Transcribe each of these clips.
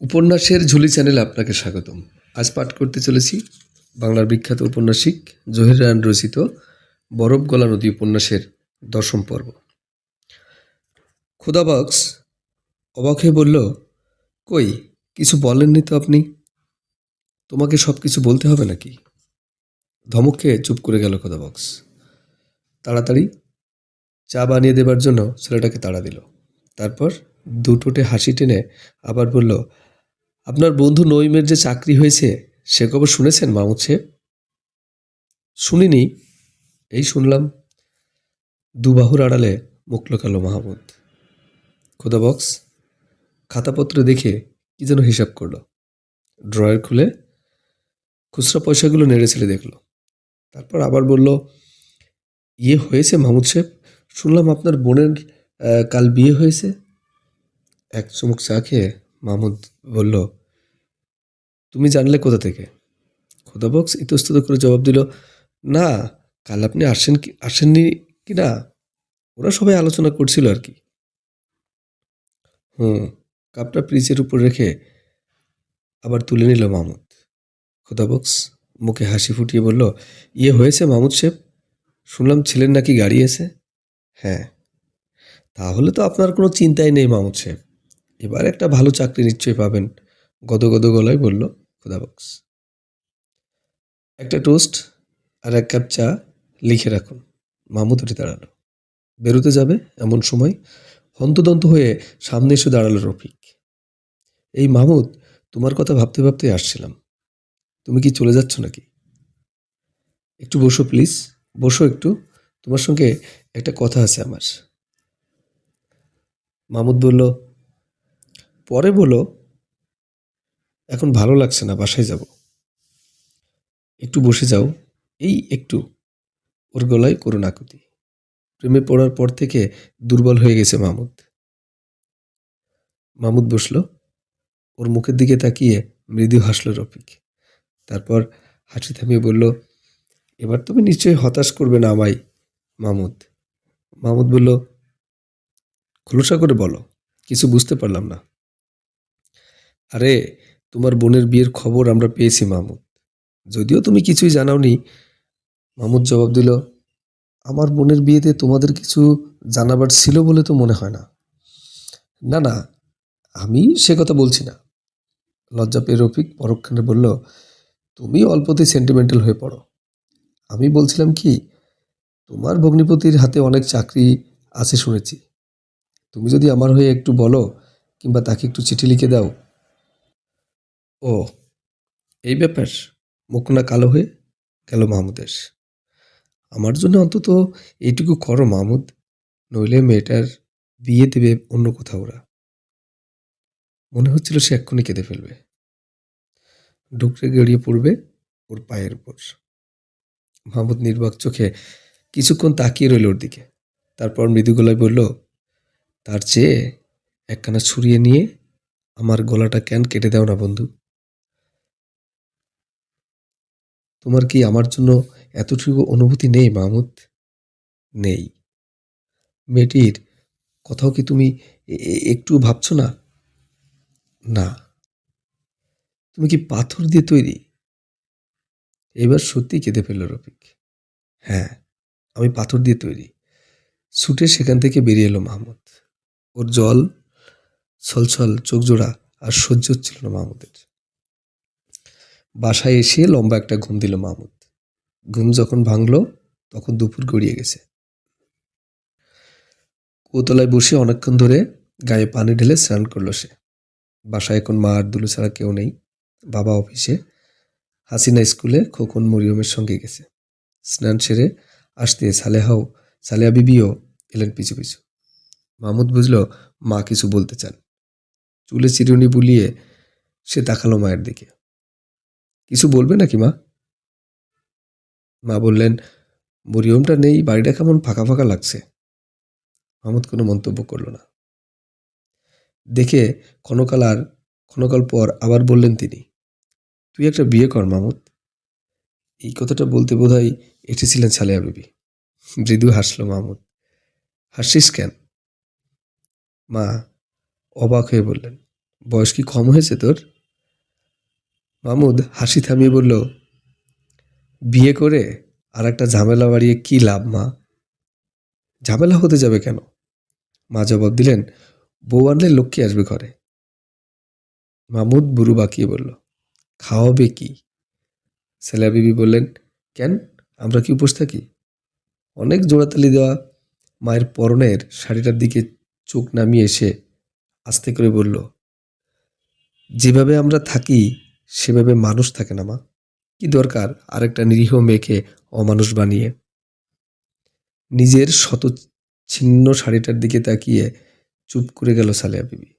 উপন্যাসের ঝুলি চ্যানেলে আপনাকে স্বাগতম। আজ পাঠ করতে চলেছি বাংলার বিখ্যাত উপন্যাসিক জহির রায়ন রচিত বরফ গলা নদী উপন্যাসের দশম পর্ব। খোদাবক্স অবাক হয়ে বলল, কই, কিছু বলেননি তো আপনি? তোমাকে সব কিছু বলতে হবে নাকি? ধমক চুপ করে গেল খোদাবক্স। তাড়াতাড়ি চা বানিয়ে দেবার জন্য ছেলেটাকে তাড়া দিল। তারপর দুটোটে হাসি টেনে আবার বলল আপনার বন্ধু নইমের যে চাকরি হয়েছে, সে খবর শুনেছেন মামুদ সাহেব? শুনিনি। এই শুনলাম, দুবাহুর আড়ালে মুখ লোকালো মাহমুদ। খোদা বক্স, খাতাপত্র দেখে কি যেন হিসাব করল। ড্রয়ার খুলে খুচরা পয়সাগুলো নেড়ে ছেড়ে দেখল। তারপর আবার বলল ইয়ে হয়েছে মাহমুদ সাহেব? শুনলাম আপনার বোনের কাল বিয়ে হয়েছে? এক চুমুক চা খেয়ে মাহমুদ বলল তুমি জানলে কোথা থেকে? খোদাবক্স ইতস্তত করে জবাব দিল, না, কাল আপনি আসেন কি, আসেননি কি না ওরা সবাই আলোচনা করছিল আর কি। হুম, কাপটা ফ্রিজের উপর রেখে আবার তুলে নিল মাহমুদ খোদাবক্স মুখে হাসি ফুটিয়ে বলল ইয়ে হয়েছে মামুদ সাহেব? শুনলাম ছেলের নাকি গাড়ি এসে? হ্যাঁ। তাহলে তো আপনার কোনো চিন্তাই নেই মামুদ সাহেব। এবার একটা ভালো চাকরি নিশ্চয়ই পাবেন। গদ গদ গলায় বলল খুদাবক্স একটা টোস্ট আর এক কাপ চা লিখে রাখুন। মামুদ উঠে দাঁড়াল। বেরোতে যাবে এমন সময় হন্তদন্ত হয়ে সামনে এসে দাঁড়াল রফিক। এই মাহমুদ তোমার কথা ভাবতে ভাবতে আসছিলাম। তুমি কি চলে যাচ্ছ নাকি? একটু বসো প্লিজ বসো একটু। তোমার সঙ্গে একটা কথা আছে আমার। মাহমুদ বলল, পরে বলো। এখন ভালো লাগছে না, বাসায় যাব। একটু বসে যাও। এই একটু। ওর গলায় করুণ আকুতি। প্রেমে পড়ার পর থেকে দুর্বল হয়ে গেছে মামুদ। মামুদ বসল। ওর মুখের দিকে তাকিয়ে মৃদু হাসল রফিক। তারপর হাসি থামিয়ে বলল, এবার তুমি নিশ্চয়ই হতাশ করবে না আমায়, মামুদ। মামুদ বলল, খোলসা করে বলো, কিছু বুঝতে পারলাম না। আরে তোমার বোনের বিয়ের খবর আমরা পেয়েছি মাহমুদ যদিও তুমি কিছুই জানাওনি। মাহমুদ জবাব দিল, আমার বোনের বিয়েতে তোমাদের কিছু জানাবার ছিল বলে তো মনে হয় না। না না, আমি সে কথা বলছি না। লজ্জা পেয়ে রফিক পরক্ষণে বলল, তুমি অল্পতেই সেন্টিমেন্টাল হয়ে পড়ো। আমি বলছিলাম কি, তোমার ভগ্নিপতির হাতে অনেক চাকরি আছে শুনেছি। তুমি যদি আমার হয়ে একটু বলো কিংবা তাকে একটু চিঠি লিখে দাও ও, এই ব্যাপার, মুখ না কালো হয়ে গেল মাহমুদের। আমার জন্য অন্তত এইটুকু করো মাহমুদ, নইলে মেয়েটার বিয়ে দেবে অন্য কোথাও ওরা। মনে হচ্ছিল সে এক্ষুনি কেঁদে ফেলবে। ডুকরে গড়িয়ে পড়বে ওর পায়ের উপর। মাহমুদ নির্বাক চোখে কিছুক্ষণ তাকিয়ে রইল ওর দিকে। তারপর মৃদু গলায় বলল, তার চেয়ে একখানা ছুরিয়ে নিয়ে আমার গলাটা ক্যান কেটে দাও না বন্ধু? তোমার কি আমার জন্য এতটুকু অনুভূতি নেই মাহমুদ নেই। মেয়েটির কথাও কি তুমি একটু ভাবছ না? না। তুমি কি পাথর দিয়ে তৈরি? এবার সত্যি কেঁদে ফেলল রফিক। হ্যাঁ আমি পাথর দিয়ে তৈরি। ছুটে সেখান থেকে বেরিয়ে এলো মাহমুদ। ওর জল, ছলছল চোখ জোড়া আর সহ্য হচ্ছিল না মাহমুদের। বাসায় এসে লম্বা একটা ঘুম দিল মাহমুদ ঘুম যখন ভাঙলো, তখন দুপুর গড়িয়ে গেছে। কোতলায় বসে অনেকক্ষণ ধরে গায়ে পানি ঢেলে স্নান করল সে। বাসায় এখন মা আর দুলু ছাড়া কেউ নেই। বাবা অফিসে। হাসিনা স্কুলে খোকন মরিয়মের সঙ্গে গেছে। স্নান সেরে আসতে সালেহাও সালেহা বিবিও এলেন পিছু পিছু। মাহমুদ বুঝলো, মা কিছু বলতে চান। চুলে চিরুনি বুলিয়ে সে তাকালো মায়ের দিকে। কিছু বলবে নাকি মা? মা বললেন মরিয়মটা নেই, বাড়িটা কেমন ফাঁকা ফাঁকা লাগছে? মাহমুদ কোনো মন্তব্য করল না। দেখে ক্ষণকাল আর, ক্ষণকাল পর আবার বললেন তিনি, তুই একটা বিয়ে কর মামুদ। এই কথাটা বলতে বোধহয় এসেছিলেন সালেহা বিবি। মৃদু হাসলো মাহমুদ হাসিস কেন? মা অবাক হয়ে বললেন, বয়স কি কম হয়েছে তোর? মাহমুদ হাসি থামিয়ে বলল, বিয়ে করে আর একটা ঝামেলা বাড়িয়ে কি লাভ, মা? ঝামেলা হতে যাবে কেন? মা জবাব দিলেন, বউ আনলে লক্ষ্মী আসবে ঘরে। মামুদ বুড়ু বাকিয়ে বলল, খাওয়াবে কি? সেলা বিবি বললেন, কেন? আমরা কি উপোস থাকি? অনেক জোড়াতালি দেওয়া মায়ের পরনের শাড়িটার দিকে চোখ নামিয়ে এসে আস্তে করে বলল, যেভাবে আমরা থাকি সেভাবে মানুষ থাকে না মা। কি দরকার আরেকটা নিরীহ মেয়েকে অমানুষ বানিয়ে? নিজের শত ছিন্ন শাড়িটার দিকে তাকিয়ে চুপ করে গেল সালেয়া বিবি।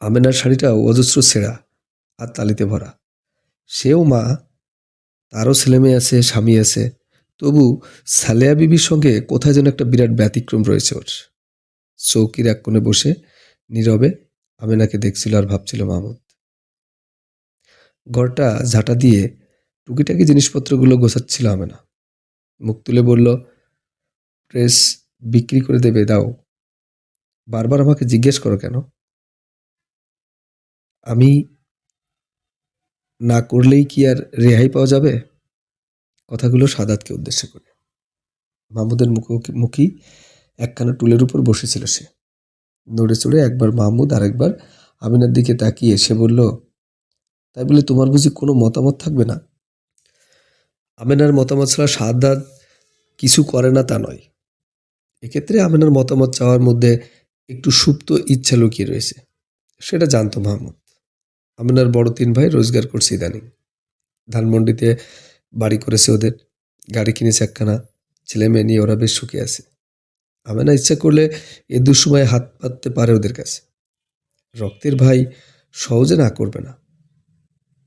আমেনার শাড়িটাও অজস্র ছেঁড়া আর তালিতে ভরা। সেও মা, তারও ছেলেমেয়ে আছে, স্বামী আছে। তবু সালেয়া বিবির সঙ্গে কোথায় যেন একটা বিরাট ব্যতিক্রম রয়েছে ওর। চৌকির এক কোণে বসে নীরবে আমেনাকে দেখছিল আর ভাবছিল মাহমুদ ঘরটা ঝাঁটা দিয়ে টুকিটাকি জিনিসপত্রগুলো গোছাচ্ছিল আমেনা। মুখ তুলে বলল প্রেস বিক্রি করে দেবে, দাও। বারবার আমাকে জিজ্ঞেস করো কেন? আমি না করলেই কি আর রেহাই পাওয়া যাবে? কথাগুলো সাদাতকে উদ্দেশ্য করে। মাহমুদের মুখোমুখি, মুখী একখানা টুলের উপর বসেছিল সে। নড়ে চড়ে একবার মাহমুদ আর একবার আমিনার দিকে তাকিয়ে সে বলল তাই বলে তোমার বুঝি কোনো মতামত থাকবে না? আমেনার মতামত ছাড়া সাদাত কিছু করে না তা নয়। এক্ষেত্রে আমেনার মতামত চাওয়ার মধ্যে একটু সুপ্ত ইচ্ছা লুকিয়ে রয়েছে। সেটা জানতো মাহমুদ। আমিনার বড় তিন ভাই রোজগার করছে ইদানিং। ধানমন্ডিতে বাড়ি করেছে ওদের। গাড়ি কিনেছে একখানা। ছেলে মেয়ে নিয়ে ওরা বেশ সুখে আছে। আমেনা ইচ্ছা করলে এ দুসময় হাত পাততে পারে ওদের কাছে। রক্তের ভাই সহজে না করবে না।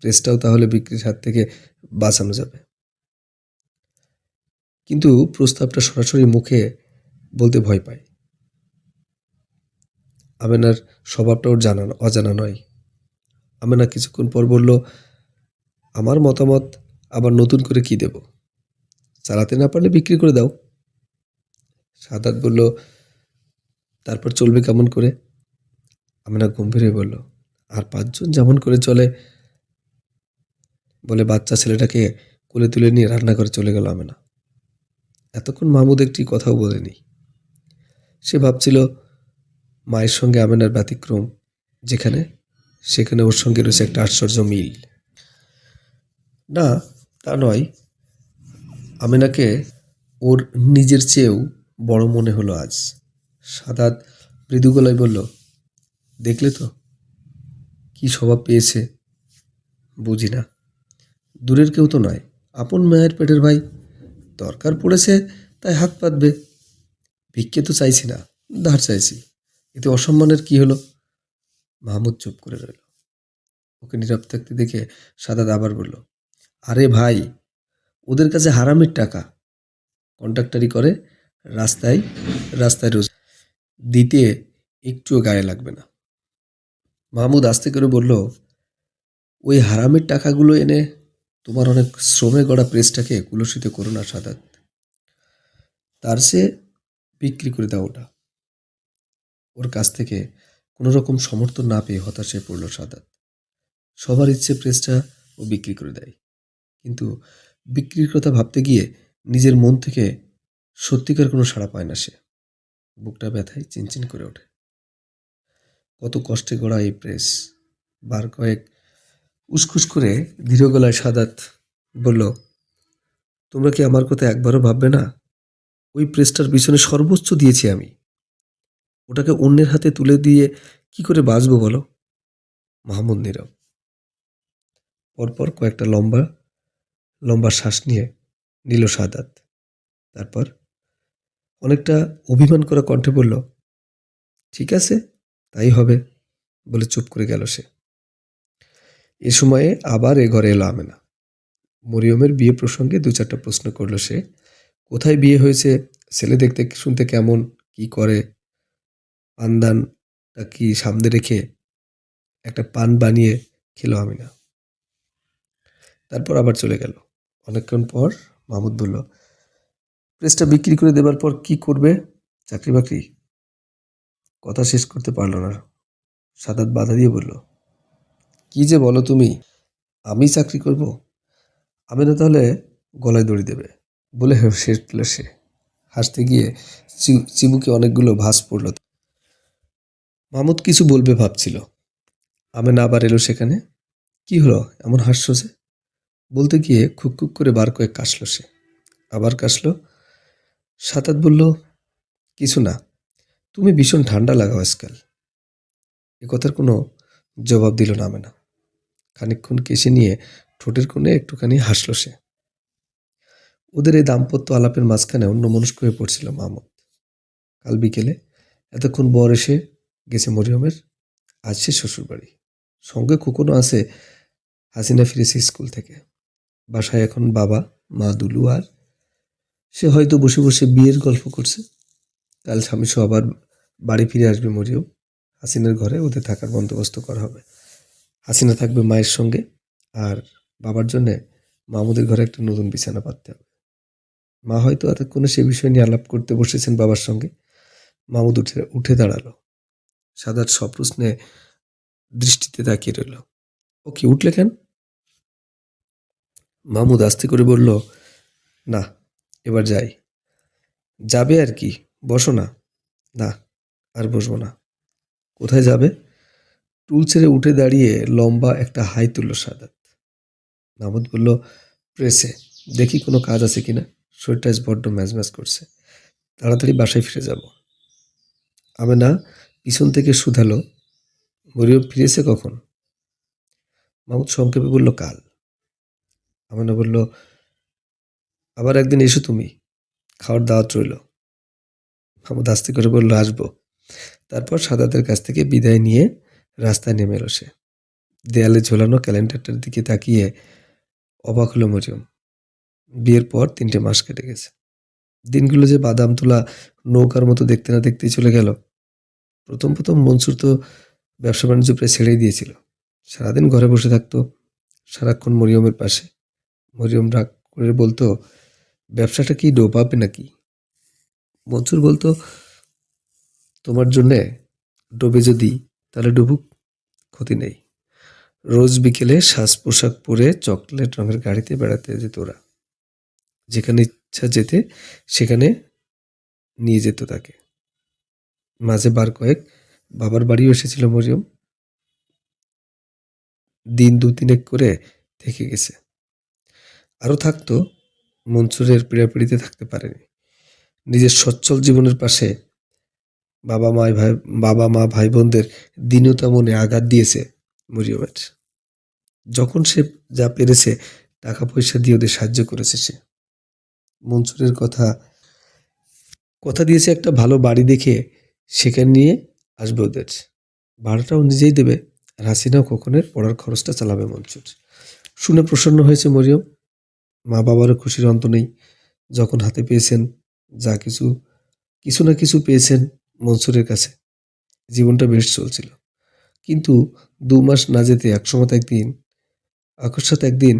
প্রেসটাও তাহলে বিক্রির হাত থেকে বাঁচানো যাবে। কিন্তু প্রস্তাবটা সরাসরি মুখে বলতে ভয় পায়। আমেনার স্বভাবটা ওর জানা, অজানা নয়। আমেনা কিছুক্ষণ পর বলল, আমার মতামত আবার নতুন করে কি দেব? চালাতে না পারলে বিক্রি করে দাও। সাদাত বলল, তারপর চলবে কেমন করে? আমেনা গম্ভীর হয়ে বলল, আর পাঁচজন যেমন করে চলে বলে বাচ্চা ছেলেটাকে কোলে তুলে নিয়ে রান্না করে চলে গেল আমেনা। এতক্ষণ মাহমুদ একটি কথাও বলেনি। সে ভাবছিল, মায়ের সঙ্গে আমেনার ব্যতিক্রম যেখানে, সেখানে ওর সঙ্গে রয়েছে একটা আশ্চর্য মিল। না, তা নয়। আমেনাকে ওর নিজের চেয়েও বড় মনে হলো আজ। সাদাত মৃদু গলায় বলল, দেখলে তো? কি স্বভাব পেয়েছে? বুঝি না। দূরের কেউ তো নয়। আপন মায়ের পেটের ভাই। দরকার পড়েছে, তাই হাত পাতবে। ভিক্ষে তো চাইছি না, ধার চাইছি। এতে অসম্মানের কি হলো? মাহমুদ চুপ করে রইল। ওকে নীরব থাকতে দেখে সাদাত আবার বলল, আরে ভাই, ওদের কাছে হারামির টাকা। কন্ট্রাক্টারি করে, রাস্তায় রাস্তায় রোজ। দিতে একটুও গায়ে লাগবে না। মাহমুদ আস্তে করে বলল, ওই হারামের টাকাগুলো এনে তোমার অনেক শ্রমে গড়া প্রেসটাকে কুলসিত করো না, সাদাত। তার সে বিক্রি করে দাও ওটা। ওর কাছ থেকে কোনো রকম সমর্থন না পেয়ে হতাশে পড়ল সাদাত। সবার ইচ্ছে প্রেসটা ও বিক্রি করে দেয়। কিন্তু বিক্রির কথা ভাবতে গিয়ে নিজের মন থেকে সত্যিকার কোনো সাড়া পায় না সে। বুকটা ব্যথায় চিনচিন করে ওঠে। কত কষ্টে গড়া এই প্রেস। বার কয়েক উসখুস করে ধীর গলায় সাদাত বলল, তোমরা কি আমার কথা একবারও ভাববে না? ওই প্রেসটার পিছনে সর্বোচ্চ দিয়েছি আমি। ওটাকে অন্যের হাতে তুলে দিয়ে কি করে বাঁচবো বলো? মাহমুদ নীরব। পরপর কয়েকটা লম্বা লম্বা শ্বাস নিয়ে নিল সাদাত। তারপর অনেকটা অভিমান করা কণ্ঠে বলল, ঠিক আছে, তাই হবে, বলে চুপ করে গেল সে। এ সময়ে আবার এ ঘরে এলো আমেনা। মরিয়মের বিয়ে প্রসঙ্গে দু চারটা প্রশ্ন করল সে। কোথায় বিয়ে হয়েছে? ছেলে দেখতে, শুনতে কেমন? কি করে? পানদানটা কি সামনে রেখে একটা পান বানিয়ে খেলো আমিনা। তারপর আবার চলে গেল। অনেকক্ষণ পর মাহমুদ বলল, প্রেসটা বিক্রি করে দেবার পর কি করবে? চাকরি বাকরি? কথা শেষ করতে পারল না। সাদাত বাধা দিয়ে বলল কি যে বলো তুমি? আমি চাকরি করব। আমি না তাহলে গলায় দড়ি দেবে, বলে হেসে সে। হাসতে গিয়ে চিবুকে অনেকগুলো ভাঁজ পড়ল। মামুদ কিছু বলবে ভাবছিল। আমেনা আবার এলো সেখানে? কি হলো, এমন হাসছো যে? বলতে গিয়ে খুক খুক করে বার কয়েক কাশলো সে। আবার কাশলো। সাতাত বলল, কিছু না, তুমি ভীষণ ঠান্ডা লাগাও আজকাল। এ কথার কোনো জবাব দিল না আমেনা। খানিকক্ষণ কেসে নিয়ে ঠোঁটের কোণে একটুখানি হাসলো সে। ওদের এই দাম্পত্য আলাপের মাঝখানে অন্য মনস্ক হয়ে পড়ছিল মাহমুদ কাল বিকেলে এতক্ষণ বর এসে গেছে মরিয়মের, আজ সে শ্বশুরবাড়ি। সঙ্গে কুকুরও আছে হাসিনা ফিরেছে স্কুল থেকে। বাসায় এখন বাবা, মা দুলু আর সে হয়তো বসে বসে বিয়ের গল্প করছে। কাল স্বামী সহ আবার বাড়ি ফিরে আসবে মরিয়ম। হাসিনার ঘরে ওদের থাকার বন্দোবস্ত করা হবে। হাসিনা থাকবে মায়ের সঙ্গে, আর বাবার জন্যে মামুদের ঘরে একটা নতুন বিছানা পাততে হবে। মা হয়তো এতক্ষণে সে বিষয় নিয়ে আলাপ করতে বসেছেন বাবার সঙ্গে। মামুদ উঠে উঠে দাঁড়াল। সাদার সপ্রশ্নে দৃষ্টিতে তাকিয়ে রইল। ও কি উঠলে কেন? মামুদ আস্তে করে বলল, না, এবার যাই। যাবে আর কি, বসো না। না, আর বসবো না। কোথায় যাবে? টুল ছেড়ে উঠে দাঁড়িয়ে লম্বা একটা হাই তুলল সাদাত। মাহমুদ বলল, প্রেসে, দেখি কোনো কাজ আছে কিনা? শরীরটা বড্ড ম্যাজ ম্যাজ করছে। তাড়াতাড়ি বাসায় ফিরে যাব। আমি না, পিছন থেকে শুধালো। মরিয়ম ফিরেছে কখন? মামুদ সংক্ষেপে বলল, কাল। আমেনা বলল, আবার একদিন এসো তুমি, খাওয়ার দাওয়াত রইল। মামুদ আস্তে করে বলল, আসব। তারপর সাদাতের কাছ থেকে বিদায় নিয়ে রাস্তায় নেমে এলো সে। দেয়ালে ঝোলানো ক্যালেন্ডারটার দিকে তাকিয়ে অবাক হলো মরিয়ম। বিয়ের পর তিনটে মাস কেটে গেছে। দিনগুলো যে বাদাম তোলা নৌকার মতো দেখতে না দেখতেই চলে গেল। প্রথম প্রথম মনসুর তো ব্যবসা বাণিজ্য প্রায় ছেড়েই দিয়েছিল। সারাদিন ঘরে বসে থাকতো, সারাক্ষণ মরিয়মের পাশে। মরিয়ম রাগ করে বলতো, ব্যবসাটা কি ডোবাবে নাকি? মনসুর বলতো, তোমার জন্যে ডোবে যদি তাহলে ডুবুক, ক্ষতি নেই। রোজ বিকেলে সাজ পোশাক পরে চকলেট রঙের গাড়িতে বেড়াতে যেত ওরা যেখানে ইচ্ছা যেতে, সেখানে নিয়ে যেত তাকে। মাঝে বার কয়েক বাবার বাড়িও এসেছিল মরিয়ম। দিন দু তিনেক করে থেকে গেছে। আরও থাকতো, মনসুরের পীড়াপিড়িতে থাকতে পারেনি। নিজের সচ্ছল জীবনের পাশে বাবা মা ভাই, বাবা মা ভাই বোনদের দীনতা মনে আঘাত দিয়েছে মরিয়মের। যখন সে যা পেরেছে টাকা পয়সা দিয়ে ওদের সাহায্য করেছে সে। মনসুরের কথা কথা দিয়েছে একটা ভালো বাড়ি দেখে সেখানে নিয়ে আসবে ওদের। ভাড়াটাও নিজেই দেবে। আর হাসিনাও কখনের পড়ার খরচটা চালাবে মনসুর। শুনে প্রসন্ন হয়েছে মরিয়ম। মা বাবারও খুশির অন্ত নেই। যখন হাতে পেয়েছেন, যা কিছু কিছু না কিছু পেয়েছেন মনসুরের কাছে। জীবনটা বেশ চলছিল। কিন্তু দু মাস না যেতে একসময় একদিন আকস্মাত একদিন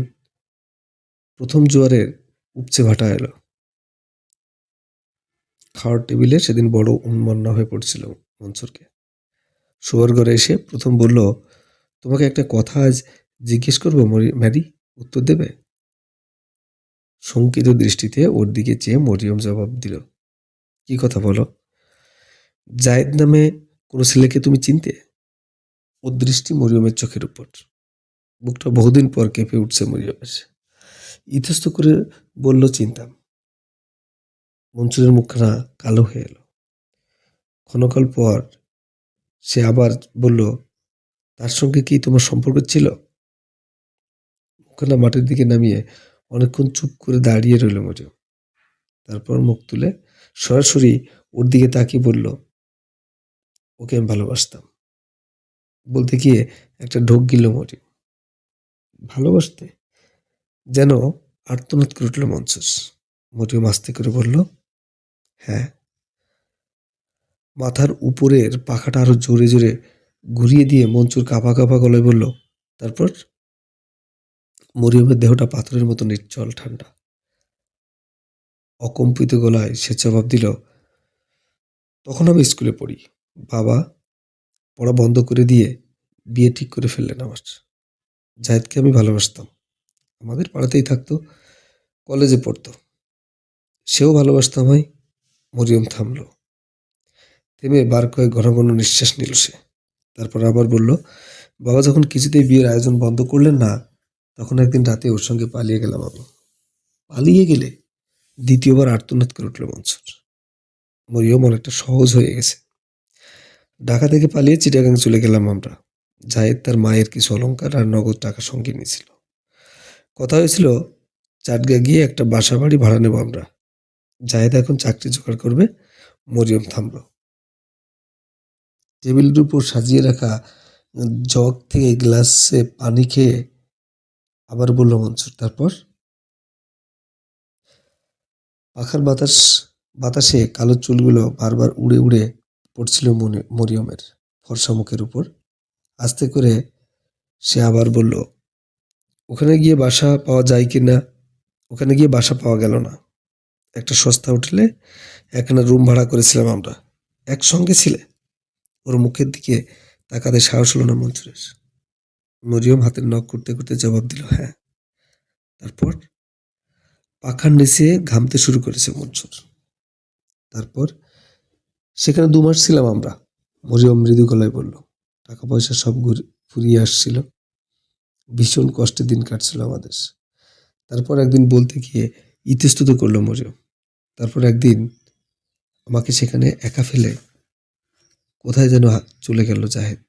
প্রথম জোয়ারের উপচে ভাটা এলো। খাওয়ার টেবিলে সেদিন বড় উন্মান্না হয়ে পড়ছিল মনসুরকে। শোয়ার ঘরে এসে প্রথম বলল, তোমাকে একটা কথা আজ জিজ্ঞেস করব ম্যারি? উত্তর দেবে? শঙ্কিত দৃষ্টিতে ওর দিকে চেয়ে মরিয়ম জবাব দিল, কি কথা বলো? জায়েদ নামে কোনো ছেলেকে তুমি চিনতে? ও দৃষ্টি মরিয়মের চোখের উপর। বুকটা বহুদিন পর কেঁপে উঠছে মরিয়মের। ইতস্ত করে বলল, চিন্তাম। মনসুরের মুখখানা কালো হয়ে এলো। ক্ষণকাল পর সে আবার বলল, তার সঙ্গে কি তোমার সম্পর্ক ছিল? মুখখানা মাটির দিকে নামিয়ে অনেকক্ষণ চুপ করে দাঁড়িয়ে রইল মরিয়ম। তারপর মুখ তুলে সরাসরি ওর দিকে তাকিয়ে বলল ওকে আমি ভালোবাসতাম। বলতে গিয়ে একটা ঢোক গিল মরিয়ম ভালোবাসতে যেন আর্তনাদ করে উঠল মনসুর মরিয়ম আস্তে করে বলল হ্যাঁ মাথার উপরের পাখাটা আরও জোরে জোরে ঘুরিয়ে দিয়ে মঞ্চুর কাঁপা কাঁপা গলায় বলল, তারপর? মরিয়মের দেহটা পাথরের মতো নিশ্চল ঠান্ডা। অকম্পিত গলায় সে জবাব দিল, তখন আমি স্কুলে পড়ি। বাবা পড়া বন্ধ করে দিয়ে বিয়ে ঠিক করে ফেললেন আমার। জাহেদকে আমি ভালোবাসতাম। আমাদের পাড়াতেই থাকতো, কলেজে পড়তো। সেও ভালোবাসতো আমায় মরিয়ম থামল। থেমে বার কয়েক ঘন ঘন নিঃশ্বাস নিল সে। তারপর আবার বলল, বাবা যখন কিছুতেই বিয়ের আয়োজন বন্ধ করলেন না, তখন একদিন রাতে ওর সঙ্গে পালিয়ে গেলাম আমি। পালিয়ে গেলে দ্বিতীয়বার আর্তনাদ করে উঠল মনসুর। মরিয়ম অনেকটা সহজ হয়ে গেছে। ঢাকা থেকে পালিয়ে চিটাগাং চলে গেলাম আমরা। জায়েদ তার মায়ের কিছু অলংকার আর নগদ টাকা সঙ্গে নিয়েছিল। কথা হয়েছিল, চাটগা গিয়ে একটা বাসা বাড়ি ভাড়া নেব আমরা। জায়েদ এখন চাকরি জোগাড় করবে, মরিয়ম থামল। টেবিলের উপর সাজিয়ে রাখা জগ থেকে গ্লাসে পানি খেয়ে আবার বলল, মনসুর, তারপর? পাখার বাতাস, বাতাসে কালো চুলগুলো বারবার উড়ে উড়ে পড়ছিল মনে- মরিয়মের ফর্সা মুখের উপর। আস্তে করে সে আবার বলল, ওখানে গিয়ে বাসা পাওয়া যায় কি না? ওখানে গিয়ে বাসা পাওয়া গেল না। একটা সস্তা হোটেলে একখানা রুম ভাড়া করেছিলাম আমরা। একসঙ্গে ছিলে? ওর মুখের দিকে তাকাতে সাহস হলো না মঞ্জুরের মরিয়ম হাতের নখ করতে করতে জবাব দিল হ্যাঁ। তারপর পাখার নিচে ঘামতে শুরু করেছে মঞ্জুর তারপর সেখানে দু মাস ছিলাম আমরা। মরিয়ম মৃদু গলায় বলল টাকা পয়সা সব ফুরিয়ে আসছিল। ভীষণ কষ্টে দিন কাটছিল আমাদের। তারপর একদিন বলতে গিয়ে ইতস্তত করল মরিয়ম। তারপর একদিন আমাকে সেখানে একা ফেলে কোথায় যেন চলে গেল জাহেদ।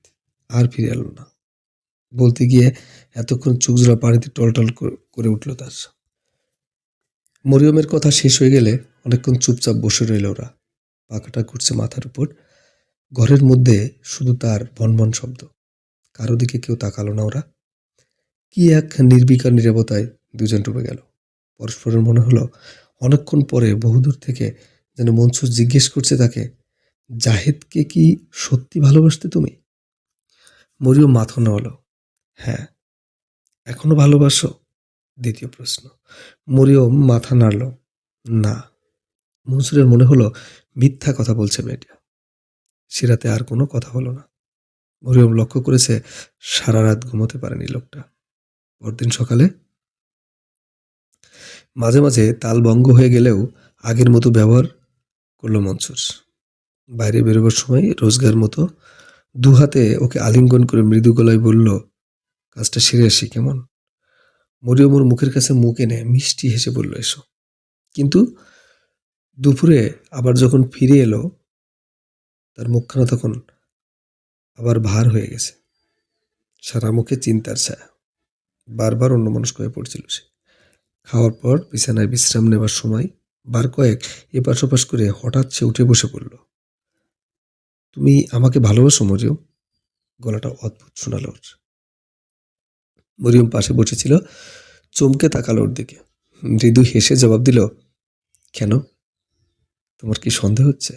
আর ফিরে এলো না। বলতে গিয়ে এতক্ষণ চোখজোড়া পানিতে টলটল করে উঠল তার। মরিয়মের কথা শেষ হয়ে গেলে অনেকক্ষণ চুপচাপ বসে রইল ওরা। পাখাটা ঘুরছে মাথার উপর। ঘরের মধ্যে শুধু তার ভনভন শব্দ। কারও দিকে কেউ তাকালো না ওরা। কি এক নির্বিকার নিরবতায় দুজন ডুবে গেল। পরস্পরের মনে হলো, অনেকক্ষণ পরে বহুদূর থেকে যেন মনসুর জিজ্ঞেস করছে তাকে, জাহেদকে কি সত্যি ভালোবাসতে তুমি? মরিও মাথা হলো হ্যাঁ এখনও ভালোবাসো? দ্বিতীয় প্রশ্ন। মরিয়ম মাথা নাড়ল, না। মনসুরের মনে হলো মিথ্যা কথা বলছে মেয়েটা সে রাতে আর কোনো কথা হলো না। মরিয়ম লক্ষ্য করেছে, সারা রাত ঘুমোতে পারেনি লোকটা। পরদিন সকালে মাঝে মাঝে তাল ভঙ্গ হয়ে গেলেও আগের মতো ব্যবহার করল মনসুর। বাইরে বেরোবার সময় রোজগার মতো দু হাতে ওকে আলিঙ্গন করে মৃদু গলায় বলল, কাজটা সেরে আসি কেমন? মরিয়ম ওর মুখের কাছে মুখ এনে মিষ্টি হেসে বলল, এসো। কিন্তু দুপুরে আবার যখন ফিরে এলো, তার মুখখানা তখন আবার ভার হয়ে গেছে। সারা মুখে চিন্তার ছায়া। বারবার অন্যমনস্ক হয়ে পড়ছিল সে। খাওয়ার পর বিছানায় বিশ্রাম নেবার সময় বার কয়েক এপাশ ওপাশ করে হঠাৎ সে উঠে বসে পড়ল। তুমি আমাকে ভালোবাসো মরিয়ম? গলাটা অদ্ভুত শোনালো মরিয়ম পাশে বসেছিল, চমকে তাকালো ওর দিকে। মৃদু হেসে জবাব দিল, কেন? তোমার কি সন্দেহ হচ্ছে?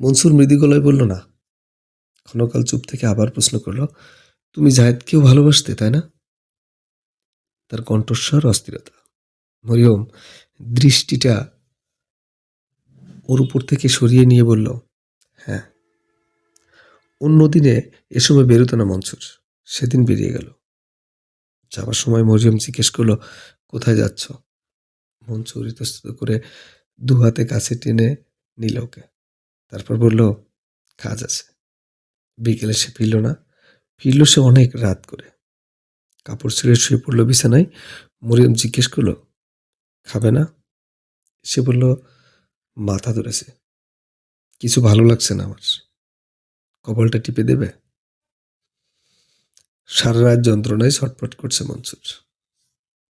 মনসুর মৃদু গলায় বলল, না। ক্ষণকাল চুপ থেকে আবার প্রশ্ন করল, তুমি জাহেদকেও ভালোবাসতে, তাই না? তার কণ্ঠস্বর অস্থিরতা। মরিয়ম দৃষ্টিটা ওর উপর থেকে সরিয়ে নিয়ে বলল হ্যাঁ। অন্য দিনে এ সময় বেরোতো না মনসুর, সেদিন বেরিয়ে গেল। যাওয়ার সময় মরিয়ম জিজ্ঞেস করল, কোথায় যাচ্ছ? মনসুর ইতস্তত করে দু হাতে কাছে টেনে নিল ওকে। তারপর বলল, কাজ আছে। বিকেলে সে ফিরল না। ফিরল সে অনেক রাত করে। কাপড় ছেড়ে শুয়ে পড়ল বিছানায়। মরিয়ম জিজ্ঞেস করল, খাবে না? সে বলল, মাথা ধরেছে। কিছু ভালো লাগছে না আমার। কপালটা টিপে দেবে? সারা রাত যন্ত্রণায় ছটফট করছে মনসুর।